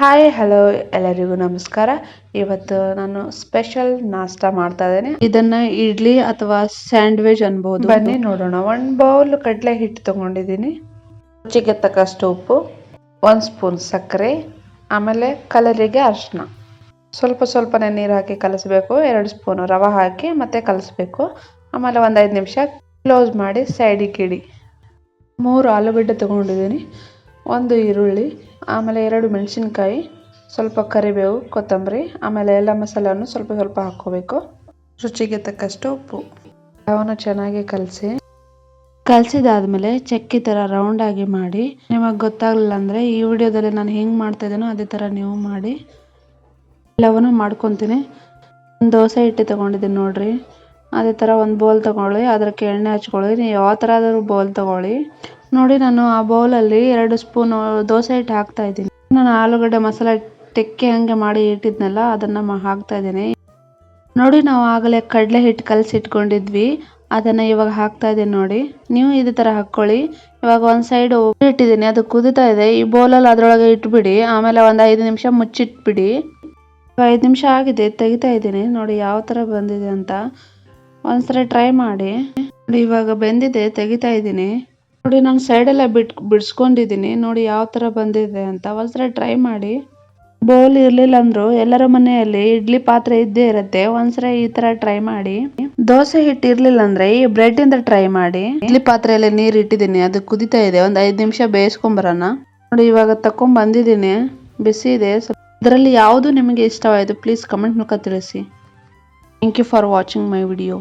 Hi hello ಎಲ್ಲರಿಗೂ ನಮಸ್ಕಾರ. ಇವತ್ತು ನಾನು ಸ್ಪೆಷಲ್ ನಾಷ್ಟ ಮಾಡ್ತಾ ಇದ್ದೇನೆ. ಇದನ್ನ ಇಡ್ಲಿ ಅಥವಾ ಸ್ಯಾಂಡ್ವಿಚ್ ಅನ್ಬೋದು. ಬನ್ನಿ ನೋಡೋಣ. ಒನ್ ಬೌಲ್ ಕಡಲೆ ಹಿಟ್ಟು ತಗೊಂಡಿದ್ದೀನಿ. ರುಚಿಗೆ ತಕ್ಕಷ್ಟು ಉಪ್ಪು ಒನ್ ಸ್ಪೂನ್ ಸಕ್ಕರೆ, ಆಮೇಲೆ ಕಲರಿಗೆ ಅರಿಶಿನ ಸ್ವಲ್ಪ ಸ್ವಲ್ಪನೇ ನೀರು ಹಾಕಿ ಕಲಸಬೇಕು. ಎರಡು ಸ್ಪೂನ್ ರವೆ ಹಾಕಿ ಮತ್ತೆ ಕಲಸಬೇಕು. ಆಮೇಲೆ ಒಂದು ಐದು ನಿಮಿಷ ಕ್ಲೋಸ್ ಮಾಡಿ ಸೈಡಿಗೆ ಇಡಿ. ಮೂರು ಆಲೂಗಡ್ಡೆ ತಗೊಂಡಿದ್ದೀನಿ. ಒಂದು ಈರುಳ್ಳಿ, ಆಮೇಲೆ ಎರಡು ಮೆಣಸಿನ್ಕಾಯಿ, ಸ್ವಲ್ಪ ಕರಿಬೇವು, ಕೊತ್ತಂಬರಿ, ಆಮೇಲೆ ಎಲ್ಲ ಮಸಾಲೆಯನ್ನು ಸ್ವಲ್ಪ ಸ್ವಲ್ಪ ಹಾಕ್ಕೋಬೇಕು. ರುಚಿಗೆ ತಕ್ಕಷ್ಟು ಉಪ್ಪು. ಎಲ್ಲವನ್ನು ಚೆನ್ನಾಗಿ ಕಲಸಿ. ಕಲಸಿದಾದ್ಮೇಲೆ ಚಕ್ಕಿ ಥರ ರೌಂಡಾಗಿ ಮಾಡಿ. ನಿಮಗೆ ಗೊತ್ತಾಗಲಿಲ್ಲ ಅಂದರೆ ಈ ವಿಡಿಯೋದಲ್ಲಿ ನಾನು ಹೆಂಗೆ ಮಾಡ್ತಾ ಇದ್ದೀನೋ ಅದೇ ಥರ ನೀವು ಮಾಡಿ. ಎಲ್ಲವನ್ನು ಮಾಡ್ಕೊತೀನಿ. ಒಂದು ದೋಸೆ ಹಿಟ್ಟು ತೊಗೊಂಡಿದ್ದೀನಿ ನೋಡಿರಿ. ಅದೇ ಥರ ಒಂದು ಬೌಲ್ ತೊಗೊಳ್ಳಿ ಅದಕ್ಕೆ ಎಣ್ಣೆ ಹಚ್ಕೊಳ್ಳಿ. ನೀವು ಯಾವ ಥರ ಆದರೂ ಬೌಲ್ ತೊಗೊಳ್ಳಿ. ನೋಡಿ ನಾನು ಆ ಬೌಲಲ್ಲಿ ಎರಡು ಸ್ಪೂನ್ ದೋಸೆ ಹಿಟ್ಟು ಹಾಕ್ತಾ ಇದ್ದೀನಿ. ನಾನು ಆಲೂಗಡ್ಡೆ ಮಸಾಲೆ ಟೆಕ್ಕೆ ಹಂಗೆ ಮಾಡಿ ಇಟ್ಟಿದ್ನಲ್ಲ, ಅದನ್ನು ಹಾಕ್ತಾ ಇದ್ದೀನಿ. ನೋಡಿ ನಾವು ಆಗಲೇ ಕಡಲೆ ಹಿಟ್ಟು ಕಲಸಿ ಇಟ್ಕೊಂಡಿದ್ವಿ, ಅದನ್ನು ಇವಾಗ ಹಾಕ್ತಾ ಇದ್ದೀನಿ ನೋಡಿ. ನೀವು ಇದೇ ಥರ ಹಾಕ್ಕೊಳ್ಳಿ. ಇವಾಗ ಒಂದು ಸೈಡ್ ಇಟ್ಟಿದ್ದೀನಿ, ಅದು ಕುದಿತಾ ಇದೆ. ಈ ಬೌಲಲ್ಲಿ ಅದರೊಳಗೆ ಇಟ್ಬಿಡಿ, ಆಮೇಲೆ ಒಂದು ಐದು ನಿಮಿಷ ಮುಚ್ಚಿಟ್ಬಿಡಿ. ಐದು ನಿಮಿಷ ಆಗಿದೆ, ತೆಗಿತಾ ಇದ್ದೀನಿ. ನೋಡಿ ಯಾವ ಥರ ಬಂದಿದೆ ಅಂತ. ಒಂದ್ಸರಿ ಟ್ರೈ ಮಾಡಿ. ನೋಡಿ ಇವಾಗ ಬೆಂದಿದೆ, ತೆಗಿತಾ ಇದ್ದೀನಿ. ನೋಡಿ ನಾನು ಸೈಡೆಲ್ಲ ಬಿಟ್ ಬಿಡಿಸ್ಕೊಂಡಿದ್ದೀನಿ ನೋಡಿ ಯಾವ ತರ ಬಂದಿದೆ ಅಂತ. ಒಂದ್ಸಲ ಟ್ರೈ ಮಾಡಿ. ಬೌಲ್ ಇರಲಿಲ್ಲ ಅಂದ್ರು ಎಲ್ಲರ ಮನೆಯಲ್ಲಿ ಇಡ್ಲಿ ಪಾತ್ರೆ ಇದ್ದೇ ಇರುತ್ತೆ. ಒಂದ್ಸಲ ಈ ತರ ಟ್ರೈ ಮಾಡಿ. ದೋಸೆ ಹಿಟ್ಟು ಇರ್ಲಿಲ್ಲ ಅಂದ್ರೆ ಈ ಬ್ರೆಡ್ ಇಂದ ಟ್ರೈ ಮಾಡಿ. ಇಡ್ಲಿ ಪಾತ್ರೆಯಲ್ಲಿ ನೀರ್ ಇಟ್ಟಿದ್ದೀನಿ ಅದು ಕುದಿತಾ ಇದೆ. ಒಂದ್ ಐದು ನಿಮಿಷ ಬೇಯಿಸ್ಕೊಂಬರೋಣ. ನೋಡಿ ಇವಾಗ ತಕೊಂಡ್ ಬಂದಿದ್ದೀನಿ ಬಿಸಿ ಇದೆ. ಇದರಲ್ಲಿ ಯಾವುದು ನಿಮಗೆ ಇಷ್ಟವಾಯಿತು? ಪ್ಲೀಸ್ ಕಮೆಂಟ್ ಮೂಲಕ ತಿಳಿಸಿ. Thank you for watching my video